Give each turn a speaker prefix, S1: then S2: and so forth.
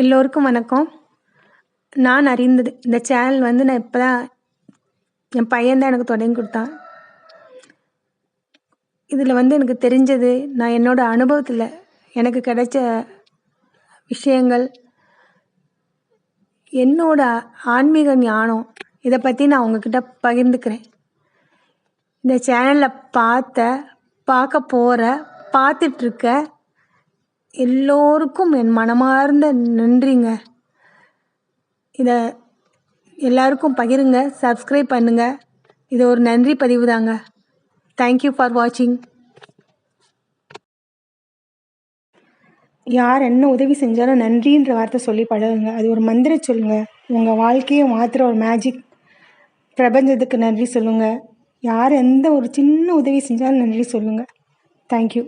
S1: எல்லோருக்கும் வணக்கம். நான் அறிந்தது இந்த சேனல் வந்து நான் இப்போ தான் என் பையன் தான் எனக்கு தொடங்கி கொடுத்தான். இதில் வந்து எனக்கு தெரிஞ்சது நான் என்னோடய அனுபவத்தில் எனக்கு கிடைச்ச விஷயங்கள் என்னோட ஆன்மீக ஞானம் இதை பற்றி நான் உங்ககிட்ட பகிர்ந்துக்கிறேன். இந்த சேனலில் பார்த்த பார்க்க போகிற பார்த்துட்ருக்க எல்லோருக்கும் என் மனமார்ந்த நன்றிங்க. இதை எல்லாருக்கும் பகிருங்க சப்ஸ்கிரைப் பண்ணுங்கள் இது ஒரு நன்றி பதிவு தாங்க தேங்க்யூ ஃபார் வாட்சிங் யார் என்ன உதவி செஞ்சாலும் நன்றின்ற வார்த்தை சொல்லி பழகுங்க. அது ஒரு மந்திர சொல்லுங்க. உங்கள் வாழ்க்கையை மாற்றுற ஒரு மேஜிக் பிரபஞ்சத்துக்கு நன்றி சொல்லுங்கள் யார் எந்த ஒரு சின்ன உதவி செஞ்சாலும் நன்றி சொல்லுங்கள் தேங்க்யூ